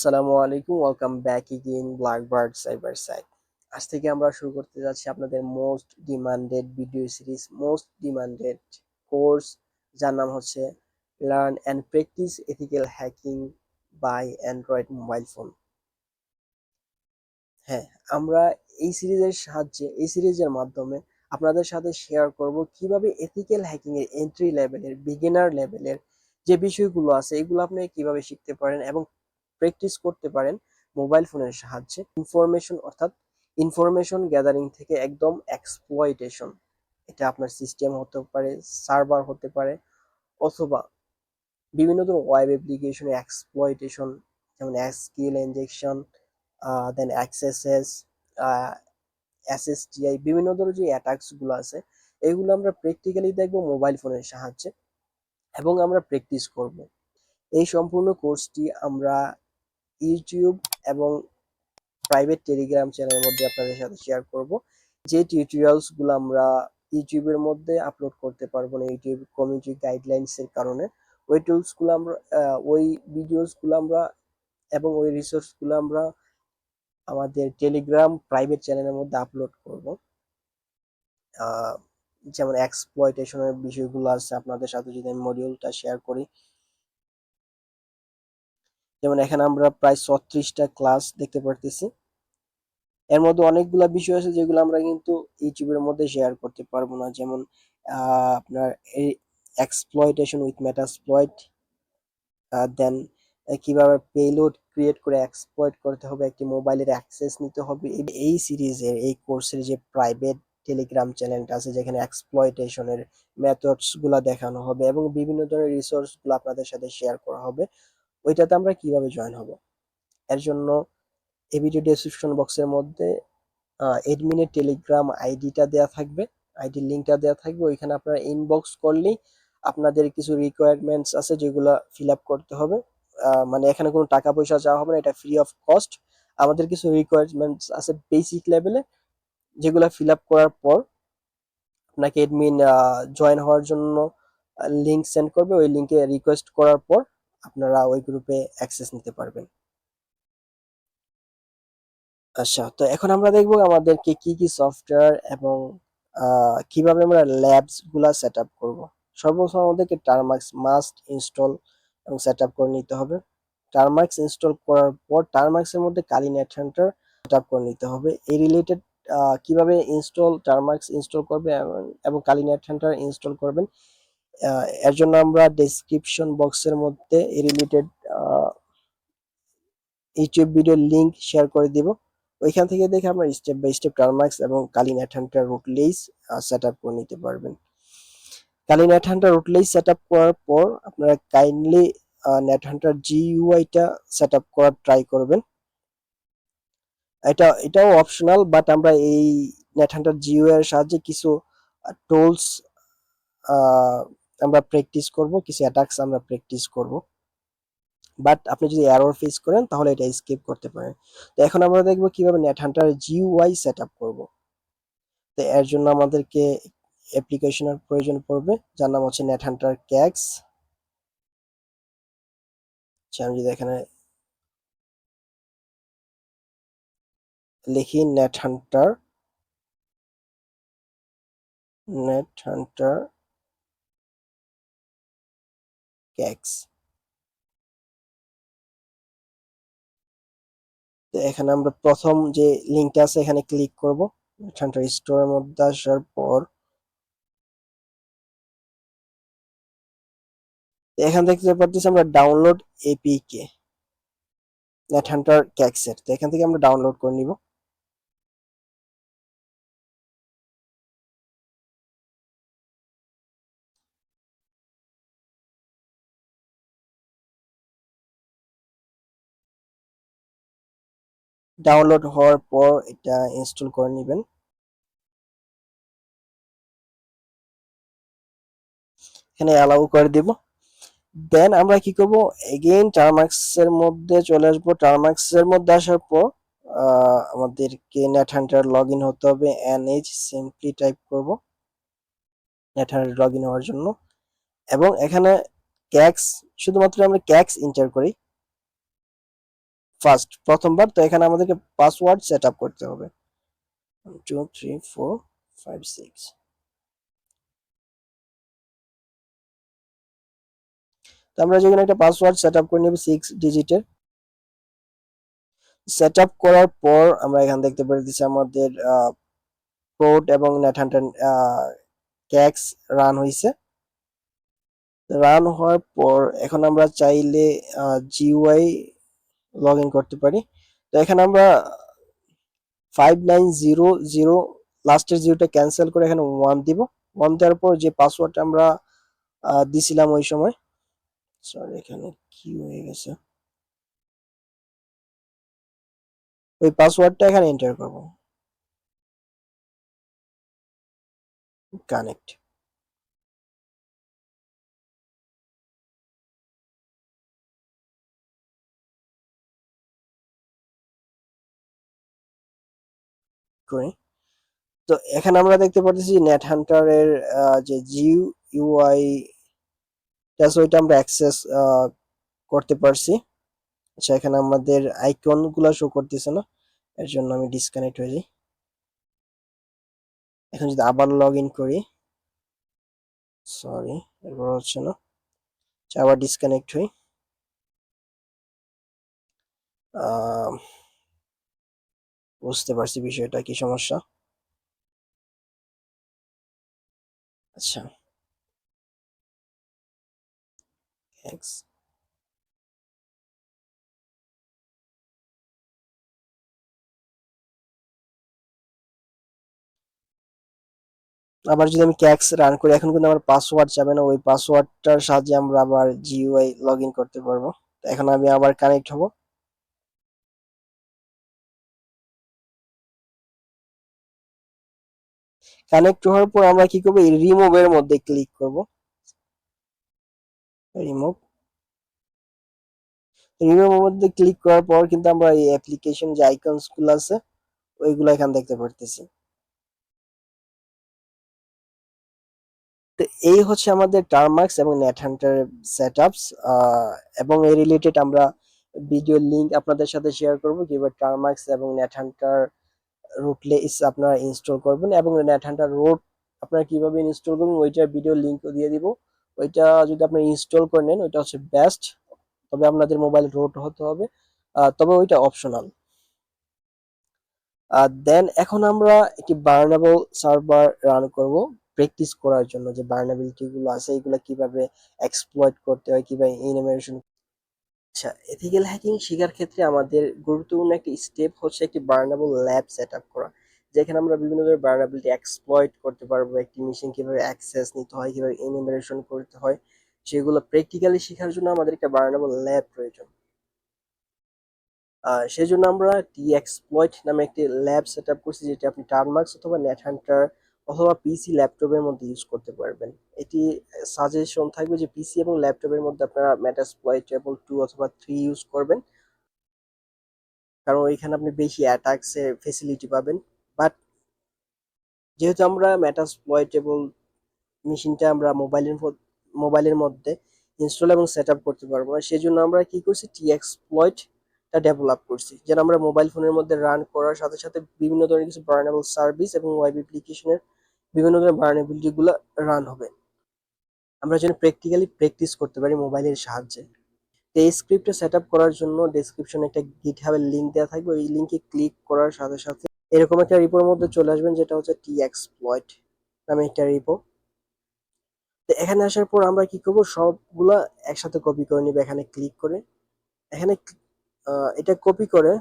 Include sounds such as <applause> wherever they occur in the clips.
আসসালামু আলাইকুম welcome back again Blackbird cyber site আজ থেকে আমরা শুরু করতে যাচ্ছি আপনাদের most demanded video series most demanded course যার নাম হচ্ছে learn and practice ethical hacking by Android mobile phone হ্যাঁ আমরা এই সিরিজের সাহায্যে, এই সিরিজের মাধ্যমে আপনাদের সাথে শেয়ার করব কীভাবে এথিক্যাল হ্যাকিং এর এন্ট্রি লেভেলের বিগিনার লেভেলের যে বিষয়গুলো আছে, এগুলো আপনি কীভাবে শিখতে পারেন এবং প্র্যাকটিস করতে পারেন মোবাইল ফোনের সাহায্যে। ইনফরমেশন অর্থাৎ ইনফরমেশন গ্যাদারিং থেকে একদম এক্সপ্লয়টেশন। এটা আপনার সিস্টেম হতে পারে, সার্ভার হতে পারে, অথবা বিভিন্ন ধরনের ওয়েব অ্যাপ্লিকেশনের এক্সপ্লয়টেশন, যেমন SQL injection then XSS SSTI, বিভিন্ন ধরনের যে অ্যাটাকসগুলো আছে, এগুলো আমরা প্র্যাকটিক্যালি দেখব মোবাইল ফোনের সাহায্যে এবং আমরা প্র্যাকটিস করব। এই সম্পূর্ণ কোর্সটি আমরা ইউটিউব এবং প্রাইভেট টেলিগ্রাম চ্যানেলের মধ্যে আপনাদের সাথে শেয়ার করব। যে টিউটোরিয়ালসগুলো আমরা ইউটিউবের মধ্যে আপলোড করতে পারব না, ইউটিউব কমিউনিটি গাইডলাইন্সের কারণে, ওই টুলসগুলো আমরা ওই ভিডিওসগুলো আমরা এবং ওই রিসোর্সগুলো আমরা আমাদের টেলিগ্রাম প্রাইভেট চ্যানেলের মধ্যে আপলোড করব। যেমন এক্সপ্লয়টেশনের বিষয়গুলো আছে, আপনাদের সাথে যদি আমি মডিউলটা শেয়ার করি যেমন এখানে আমরা প্রায় ছত্রিশটা ক্লাস দেখতে পারতেছি। এর মধ্যে অনেকগুলো বিষয় আছে যেগুলো আমরা কিন্তু ইউটিউবের মধ্যে শেয়ার করতে পারব না। যেমন আপনার এক্সপ্লয়টেশন উইথ মেটাসপ্লয়েট দেন কীভাবে পেলোড ক্রিয়েট করে এক্সপ্লয়েট করতে হবে, একটি মোবাইলের অ্যাক্সেস নিতে হবে। এই সিরিজের এই কোর্সের যে প্রাইভেট টেলিগ্রাম চ্যানেলটা আছে, যেখানে এক্সপ্লয়টেশনের মেথডসগুলা দেখানো হবে এবং বিভিন্ন ধরনের রিসোর্সগুলো আপনাদের সাথে শেয়ার করা হবে। ওইটাতে আমরা কীভাবে জয়েন হব? এর জন্য এই ভিডিও ডেসক্রিপশন বক্সের মধ্যে এডমিনের টেলিগ্রাম আইডিটা দেওয়া থাকবে। আইডির লিঙ্কটা দেওয়া থাকবে। ওইখানে আপনারা ইনবক্স করলেই আপনাদের কিছু রিকোয়ারমেন্টস আছে যেগুলো ফিল আপ করতে হবে। মানে এখানে কোনো টাকা পয়সা চাওয়া হবে না, এটা ফ্রি অফ কস্ট আমাদের কিছু রিকোয়ারমেন্টস আছে বেসিক লেভেলে যেগুলো ফিল আপ করার পর আপনাকে এডমিন জয়েন হওয়ার জন্য লিঙ্ক সেন্ড করবে। ওই লিঙ্কে রিকোয়েস্ট করার পর আপনারা ওই গ্রুপে অ্যাক্সেস নিতে পারবেন। আচ্ছা তো এখন আমরা দেখব আমাদেরকে কি কি সফটওয়্যার এবং কীভাবে আমরা ল্যাবসগুলা সেট আপ করব। সর্বপ্রথম আমাদেরকে টার্মাক্স মাস্ট ইনস্টল এবং সেট আপ করে নিতে হবে। টার্মাক্স ইনস্টল করার পর টার্মাক্স এর মধ্যে Kali Net Hunter set up করে নিতে হবে। এই রিলেটেড কীভাবে ইনস্টল টার্মাক্স ইনস্টল করবে এবং কালি নেট হান্টার ইনস্টল করবেন এর জন্য আমরা ডেসক্রিপশন বক্সের মধ্যে related YouTube video link share করে দিব। ওইখান থেকে দেখে আপনার স্টেপ বাই স্টেপ টার্মাক্স এবং Kali Net Hunter rootless set up করে নিতে পারবেন। Kali Net Hunter rootless set up করার পর আপনারা কাইন্ডলি নেট হান্টার জিইউআইটা সেট আপ করার ট্রাই করবেন। এটা, এটাও অপশনাল বাট আমরা এই নেট হান্টার জিইউআই এর সাহায্যে কিছু টুলস আমরা প্র্যাকটিস করব, কিছু অ্যাটাকস আমরা প্র্যাকটিস করব। বাট আপনি যদি এরর ফেস করেন, তাহলে এটা স্কিপ করতে পারেন। তো এখন আমরা দেখব কীভাবে নেট হান্টার জিইউআই সেটআপ করব। তো এর জন্য আমাদেরকে অ্যাপ্লিকেশনের প্রয়োজন পড়বে, যার নাম হচ্ছে নেট হান্টার ক্যাক্স আমি যদি এখানে লিখি Net Hunter Net Hunter KeX তো এখানে আমরা প্রথম যে লিঙ্কটা আছে, এখানে ক্লিক করব। এখানটার স্টোরের মধ্যে আসার পর। এখান থেকে দেখতে আমরা ডাউনলোড এপিকে নেট হান্টার ক্যাক্সের তো এখান থেকে আমরা ডাউনলোড করে নিব। ডাউনলোড হওয়ার পর এটা ইনস্টল করে নেবেন। এখানে অ্যালাউ করে দিব। দেন আমরা কি করব? এগেইন টার্মাক্স এর মধ্যে চলে আসব। টার্মাক্স এর মধ্যে আসার পর আমাদেরকে নেট হান্টার লগ ইন হতে হবে। এনএইচ সিম্পলি টাইপ করব। নেট হান্টার লগ ইন হওয়ার জন্য। এবং এখানে ক্যাক্স শুধুমাত্র আমরা ক্যাক্স ইন্টার করি। ফার্স্ট প্রথমবার তো এখানে আমাদেরকে পাসওয়ার্ড সেট আপ করতে হবে। Two three four five six তো আমরা যখন একটা পাসওয়ার্ড সেট আপ করে নেব সিক্স ডিজিটের সেট আপ করার পর আমরা এখানে দেখতে পাচ্ছি আমাদের কোড এবং নেট হান্টার ক্যাক্স রান হয়েছে রান হওয়ার পর এখন আমরা চাইলে জিওয়াই লগ ইন করতে পারি। তো এখানে আমরা ফাইভ নাইন জিরো জিরো লাস্টের জিরোটা ক্যান্সেল করে এখানে ওয়ান দিব। ওয়ান দেওয়ার পর যে পাসওয়ার্ডটা আমরা দিছিলাম ওই সময় সরি এখানে কি হয়ে গেছে? ওই পাসওয়ার্ডটা এখানে এন্টার করব। কানেক্ট করি। তো এখানে আমরা দেখতে পাচ্ছি নেট হান্টারের যে জিউ ইউআই ওইটা আমরা অ্যাক্সেস করতে পারছি। আচ্ছা এখানে আমাদের আইকনগুলা শো করতেছে না? এর জন্য আমি ডিসকানেক্ট হয়ে যাই। এখন যদি আবার লগ ইন করি সরি এরপর হচ্ছে না। আচ্ছা, আবার ডিসকানেক্ট হই। বুঝতে পারছি বিষয়টা, কি সমস্যা? আচ্ছা। আবার যদি আমি ক্যাক্স রান করি, এখন কিন্তু আমার পাসওয়ার্ড যাবে না, ওই পাসওয়ার্ডটার সাহায্যে আমরা আবার জিইউআই লগ ইন করতে পারব। এখন আমি আবার কানেক্ট হব। কানেক্ট হওয়ার পর আমরা কি করব? এই রিমুভের মধ্যে ক্লিক করব। রিমুভ রিমুভের মধ্যে ক্লিক করার পর কিন্তু আমরা এই অ্যাপ্লিকেশন যে আইকনসগুলো আছে, ওইগুলো এখানে দেখতে পারতেছি। এই হচ্ছে আমাদের টার্মার্কস এবং নেট হান্টার সেট এবং এই রিলেটেড আমরা ভিডিও লিংক আপনাদের সাথে শেয়ার করব কীভাবে টার্মার্কস এবং নেট হান্টার রুটলেস আপনারা ইনস্টল করবেন এবং নেট হান্টার রোড আপনারা কীভাবে ইনস্টল করবেন ওইটার ভিডিও লিংক দিয়ে দিব। ওইটা যদি আপনি ইনস্টল করে নেন, ওইটা হচ্ছে বেস্ট তবে আপনাদের মোবাইল রোড হতে হবে। তবে ওইটা অপশনাল দেন এখন আমরা একটি বার্নেবল সার্ভার রান করব। প্র্যাকটিস করার জন্য যে বার্নাবিলিটি গুলো আছে, এগুলো কীভাবে এক্সপ্লয়েট করতে হয়, কীভাবে ইনোভেশন আচ্ছা এথিক্যাল হ্যাকিং শেখার ক্ষেত্রে আমাদের গুরুত্বপূর্ণ একটি স্টেপ হচ্ছে একটি বার্নাবল ল্যাব সেট আপ করা, যেখানে আমরা বিভিন্ন ধরনের বার্নাবিলিটি এক্সপ্লয়েট করতে পারব, একটি মেশিন কীভাবে অ্যাক্সেস নিতে হয়, কীভাবে ইনোভেশন করতে হয়, সেগুলো প্র্যাকটিক্যালি শেখার জন্য আমাদের একটা বার্নেবল ল্যাব প্রয়োজন। সেই জন্য আমরা টি এক্সপ্লয়েট নামে একটি ল্যাব সেট আপ করছি, যেটা আপনি টার্মার্কস অথবা নেট হান্টার অথবা পিসি ল্যাপটপের মধ্যে ইউজ করতে পারবেন। এটি সাজেশন থাকবে যে পিসি এবং ল্যাপটপের মধ্যে আপনারা মেটাসপ্লয়েটেবল টু অথবা থ্রি ইউজ করবেন। কারণ ওইখানে আপনি বেশি অ্যাটাকসের ফেসিলিটি পাবেন। বাট যেহেতু আমরা মেটাসপ্লয়েটেবল মেশিনটা আমরা মোবাইলের মোবাইলের মধ্যে ইনস্টল এবং সেট করতে পারব না সেই জন্য আমরা কি করছি? টি এক্সপ্লয়েটটা ডেভেলপ করছি। যেন আমরা মোবাইল ফোনের মধ্যে রান করার সাথে সাথে বিভিন্ন ধরনের কিছু বার্নেবল সার্ভিস এবং ওয়েব অ্যাপ্লিকেশনের বিভিন্ন ধরনের ভার্নেবিলিটি গুলো রান হবে। আমরা যেন প্র্যাকটিক্যালি প্র্যাকটিস করতে পারি মোবাইলের সাহায্যে। এই স্ক্রিপ্টটা সেট আপ করার জন্য ডেসক্রিপশনে একটা গিট হাবের লিঙ্ক দেওয়া থাকবে। ওই লিঙ্কে ক্লিক করার সাথে সাথে এরকম একটা রিপোর মধ্যে চলে আসবেন যেটা হচ্ছে টি এক্সপ্লয়েট নামে একটা রিপো তো এখানে আসার পর আমরা কি করব? সবগুলা একসাথে কপি করে নিব এখানে ক্লিক করে। এখানে এটা কপি করে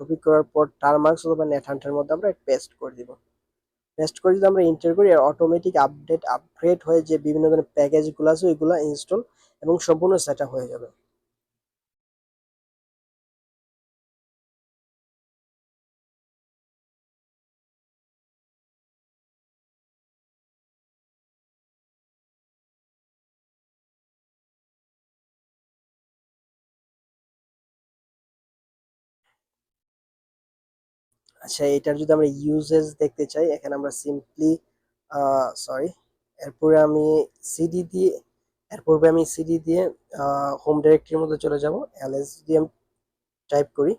কপি করার পর টার্মার্কস অথবা নেট হান্টার মধ্যে আমরা পেস্ট করে দিব। পেস্ট করে যদি আমরা এন্টার করি অটোমেটিক আপডেট আপগ্রেড হয়ে যে বিভিন্ন ধরনের প্যাকেজগুলো আছে, ওইগুলো ইনস্টল এবং সম্পূর্ণ সেট হয়ে যাবে। আচ্ছা এটার যদি আমরা ইউজেস দেখতে চাই, এখানে আমরা সিম্পলি সরি এরপরে আমি সিডি দিয়ে এরপরে আমি সিডি দিয়ে হোম ডিরেক্টরির মধ্যে চলে যাব এলএস দিয়ে টাইপ করি,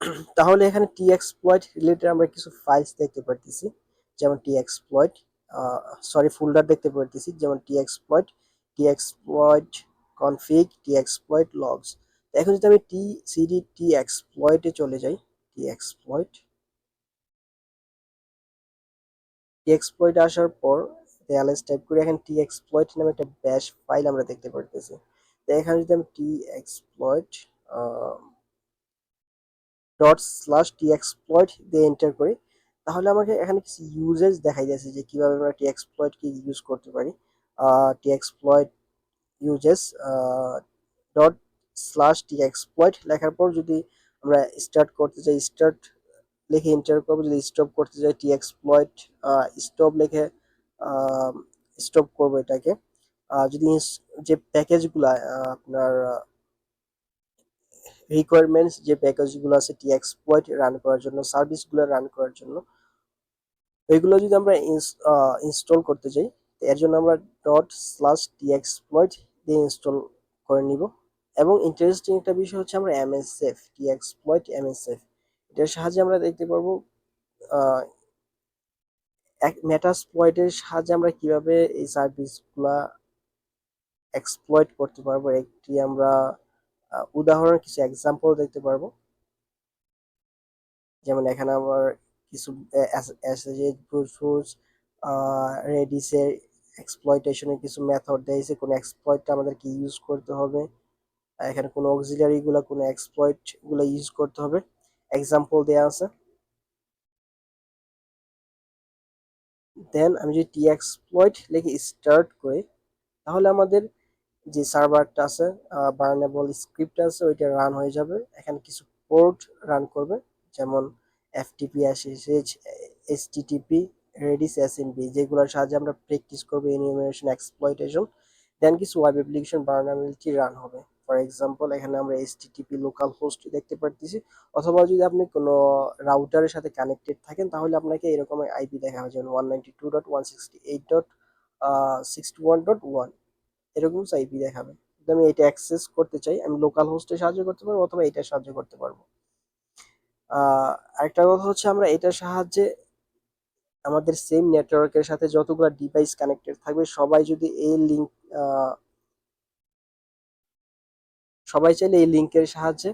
<clears throat> তাহলে এখানে টি এক্সপ্লয়েট রিলেটেড আমরা কিছু ফাইলস দেখতে পারতেছি, যেমন টি এক্সপ্লয়েট সরি ফোল্ডার দেখতে পারতেছি, যেমন T exploit T exploit config T exploit logs এখন যদি আমি টি সিডি টি এক্সপ্লয়েটে চলে যাই টি এক্সপ্লয়েট টি এক্সপ্লয়েট আসার পর এলএস টাইপ করে এখানে টি এক্সপ্লয়েট নামে একটা ব্যাশ ফাইল আমরা দেখতে পারতেছি। তো এখানে যদি আমি T exploit dot slash T exploit দিয়ে এন্টার করি, তাহলে আমাকে এখানে কিছু ইউজেস দেখাই যাচ্ছে যে কীভাবে আমরা টি এক্সপ্লয়েট কি ইউজ করতে পারি। T exploit uses dot slash T exploit লেখার পর যদি আমরা স্টার্ট করতে চাই স্টার্ট লিখে এন্টার করব। যদি স্টপ করতে চাই টি এক্সপ্লয়েট স্টপ লিখে স্টপ করব এটাকে। যদি যে প্যাকেজগুলো আপনার রিকোয়ারমেন্টস যে প্যাকেজগুলো আছে টি এক্সপ্লয়েট রান করার জন্য সার্ভিসগুলো রান করার জন্য, এগুলো যদি আমরা ইনস্টল করতে চাই এর জন্য আমরা ডট স্ল্যাশ টি এক্সপ্লয়েট দিয়ে ইনস্টল করে নিব। এবং ইন্টারেস্টিং একটা বিষয় হচ্ছে আমরা এমএসএফ টি এক্সপ্লয়েট এমএসএফ এটার সাহায্যে আমরা দেখতে পারব এক মেটাসপ্লয়েটের সাহায্যে আমরা কীভাবে এই সার্ভিসগুলা এক্সপ্লয়েট করতে পারব, একটি আমরা উদাহরণ, কিছু এক্সাম্পল দেখতে পারব। যেমন এখানে আমার কিছু রেডিসের এক্সপ্লয়টেশনের কিছু মেথড দিয়েছে কোনো এক্সপ্লয়েটটা আমাদেরকে ইউজ করতে হবে। এখানে কোনো অক্সিলারি গুলো, কোনো এক্সপ্লয়েটগুলো ইউজ করতে হবে। এক্সাম্পল দেওয়া আছে। দেন আমি যদি টি এক্সপ্লয়েট লিখে স্টার্ট করি, তাহলে আমাদের যে সার্ভারটা আছে বার্নেবল স্ক্রিপ্ট আছে, ওইটা রান হয়ে যাবে। এখানে কিছু পোর্ট রান করবে, যেমন FTP SSH HTTP Redis SMB যেগুলোর সাহায্যে আমরা প্র্যাকটিস করব এনিমেশন এক্সপ্লয়টেশন দেন কিছু ওয়েব অ্যাপ্লিকেশন বার্নাবিলিটি রান হবে। ফর এক্সাম্পল এখানে আমরা এইচটিটিপি লোকাল হোস্ট দেখতে পারতেছি। অথবা যদি আপনি কোনো রাউটারের সাথে কানেক্টেড থাকেন, তাহলে আপনাকে এরকম আইপি দেখা হবে যেমন one two dot one sixty eight dot one dot one এরকম আইপি দেখাবে আমি এটা অ্যাক্সেস করতে চাই, আমি লোকাল হোস্টে সাহায্য করতে পারব, অথবা এটা সাহায্য করতে পারব। আরেকটা কথা হচ্ছে আমরা এটার সাহায্যে আমাদের সেম নেটওয়ার্কের সাথে যতগুলো ডিভাইস কানেক্টেড থাকবে, সবাই যদি এই লিঙ্ক সবাই চাইলে এই লিঙ্কের সাহায্যে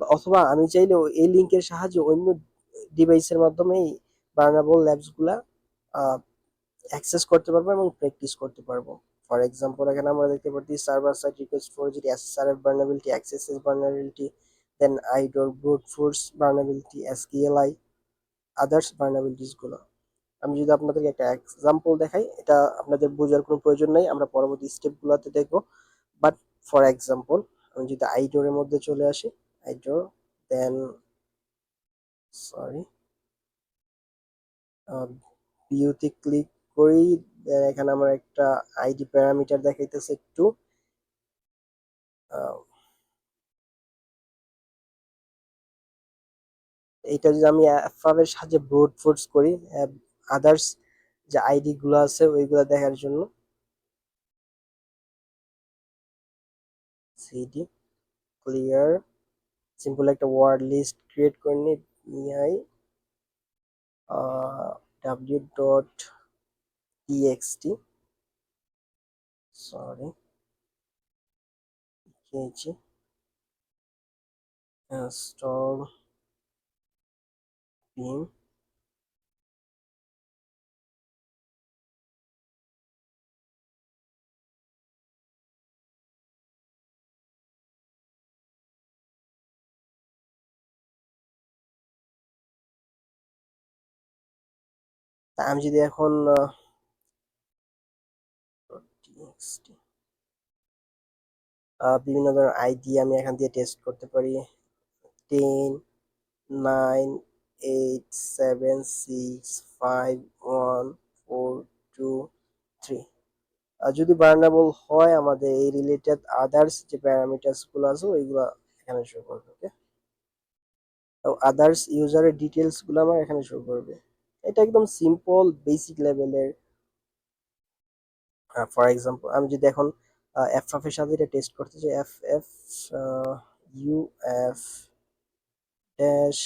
অথবা আমি চাইলে এই লিঙ্কের সাহায্যে অন্য ডিভাইসের মাধ্যমেই বার্নাবল ল্যাবসগুলা অ্যাক্সেস করতে পারব এবং প্র্যাকটিস করতে পারব। ফর এক্সাম্পল এখানে আমরা দেখতে পাচ্ছি সার্ভার সাইড রিকোয়েস্ট ফর যদি SSRF vulnerability XSS vulnerability then IDOR brute force vulnerability SQLi others বার্নাবিলিটিসগুলো। আমি যদি আপনাদেরকে একটা এক্সাম্পল দেখাই, এটা আপনাদের বোঝার কোনো প্রয়োজন নেই, আমরা পরবর্তী স্টেপগুলোতে দেখব। বাট ফর এক্সাম্পল আমি যদি আইডোরের মধ্যে চলে আসি, আইডোর দেন সরি ভিউতে ক্লিক করি দেন এখানে আমার একটা আইডি প্যারামিটার দেখাইতেছে একটু। এটা যদি আমি অ্যাপের সাহায্যে ব্রুট ফোর্স করি আদার্স যে আইডি গুলো আছে, ওইগুলো দেখার জন্য। সিডি ক্লিয়ার সিম্পল একটা ওয়ার্ড লিস্ট ক্রিয়েট করে নি EI W dot TXT sorry KG install beam আমি যদি এখন বিভিন্ন ধরনের আইডি আমি এখান দিয়ে টেস্ট করতে পারি। Ten nine eight seven six five one four two three আর যদি বার্নাবল হয় আমাদের এই রিলেটেড আদার্স যে প্যারামিটার্সগুলো আছে, ওইগুলো এখানে শো করবে ওকে আদার্স ইউজারের ডিটেলসগুলো আমার এখানে শো করবে। এটা একদম সিম্পল বেসিক লেভেলের ফর এক্সাম্পল আমি যদি এখন এফ এফ এর সাথে এটা টেস্ট করতে চাই F F U F dash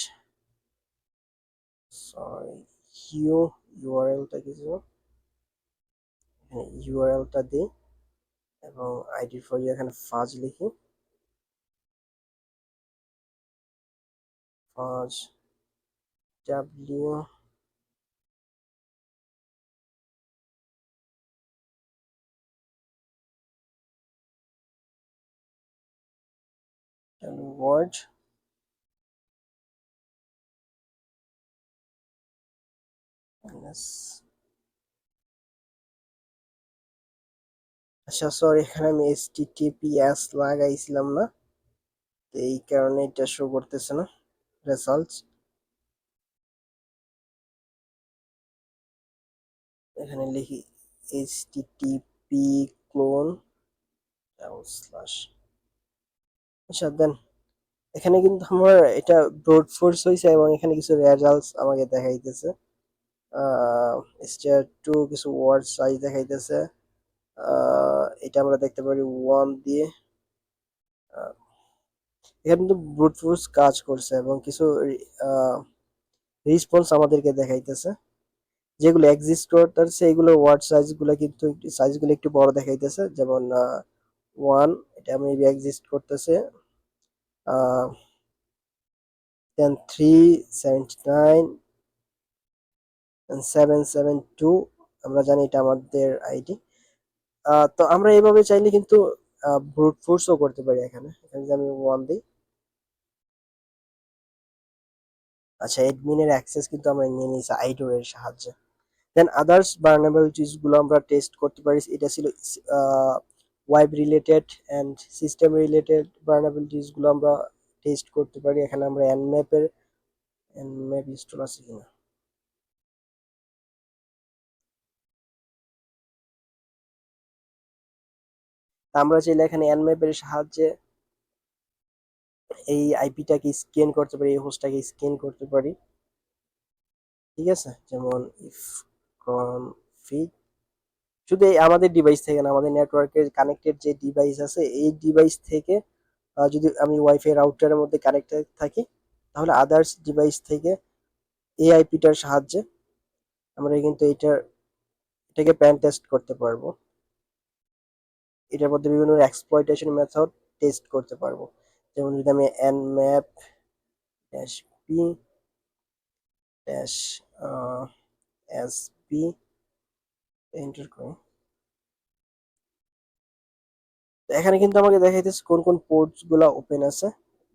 sorry U ইউআরএলটা কিছু ইউআরএলটা দিই এবং আইডি ফর এখানে ফাজ লিখি। ফাজ ডাব্লিউ word minus আচ্ছা সরি এখানে আমি এসটিটিপিএস লাগাইছিলাম না, তো এই কারণে এটা শো করতেছে না রেজাল্ট এখানে লিখি এইচটিটিপি ক্লোন স্ল্যাশ আচ্ছা দেন। এখানে কিন্তু আমার এটা ব্রড ফোর্স হয়েছে এবং এখানে কিছু রেজাল্টস আমাকে দেখাইতেছে। স্টার টু কিছু ওয়ার্ড সাইজ দেখাইতেছে। এটা আমরা দেখতে পারি ওয়ান দিয়ে। এখানে কিন্তু ব্রুট ফোর্স কাজ করছে এবং কিছু রেসপন্স আমাদেরকে দেখাইতেছে। যেগুলো এক্সিস্ট করতেছে, এগুলো ওয়ার্ড সাইজগুলো কিন্তু সাইজগুলো একটু বড় দেখাইতেছে। যেমন ওয়ান, এটা মেবি এক্সিস্ট করতেছে। Then three seventy nine seven seven two আমরা জানি এটা আমাদের আইডি তো আমরা এইভাবে চাইলে কিন্তু ব্রুট ফোর্সও করতে পারি এখানে। এখানে আমি ওয়ান দিই। আচ্ছা অ্যাডমিনের অ্যাক্সেস কিন্তু আমরা নিয়ে নিয়েছি আইডোরের সাহায্যে। দেন আদার্স বার্নেবিলিটিসগুলো আমরা টেস্ট করতে পারি। এটা ছিল web related and system related বার্নেবিলিটিসগুলো আমরা টেস্ট করতে পারি। এখানে আমরা এনম্যাপের এনম্যাপ ইনস্টল আছে কিনা? আমরা চাইলে এখানে এনম্যাপের সাহায্যে এই আইপিটাকে স্ক্যান করতে পারি, এই হোস্টটাকে স্ক্যান করতে পারি। ঠিক আছে? যেমন ইফ কনফিগ শুধু আমাদের ডিভাইস থেকে না, আমাদের নেটওয়ার্কের কানেক্টেড যে ডিভাইস আছে, এই ডিভাইস থেকে যদি আমি ওয়াইফাই রাউটারের মধ্যে কানেক্টেড থাকি, তাহলে আদার্স ডিভাইস থেকে এই আইপিটার সাহায্যে আমরা কিন্তু এটার, এটাকে প্যান টেস্ট করতে পারব। এটার মধ্যে বিভিন্ন এক্সপ্লয়টেশন মেথড টেস্ট করতে পারব। যেমন যদি আমি nmap dash P dash S P enter করি এখানে কিন্তু আমাকে দেখাইতেছে কোন কোন পোর্টসগুলা ওপেন আছে।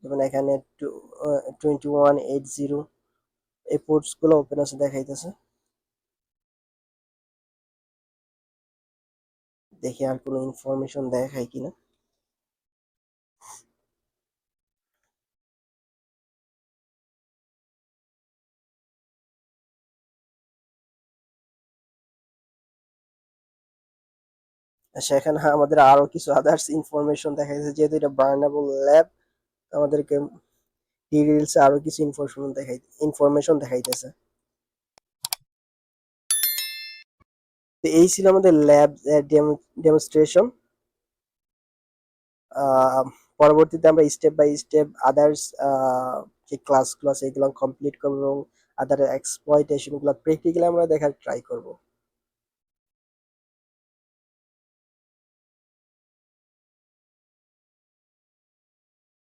যেমন এখানে টোয়েন্টি ওয়ান এইট জিরো এই পোর্টসগুলো ওপেন আছে দেখাইতেছে। দেখি আর কোনো ইনফরমেশন দেখায় কিনা। সেখানে আমাদের আরও কিছু আদার্স ইনফরমেশন দেখা যাচ্ছে যেহেতু এটা বার্নেবল ল্যাব আমাদেরকে ডিটেলসে আরও কিছু ইনফরমেশন দেখাই ইনফরমেশন দেখাইতেছে। তো এই ছিল আমাদের ল্যাব ডেমনস্ট্রেশন পরবর্তীতে আমরা স্টেপ বাই স্টেপ আদার্স যে ক্লাসগুলো আছে, এগুলো কমপ্লিট করব এবং আদার এক্সপ্লয়টেশনগুলো প্র্যাকটিক্যালি আমরা দেখার ট্রাই করব।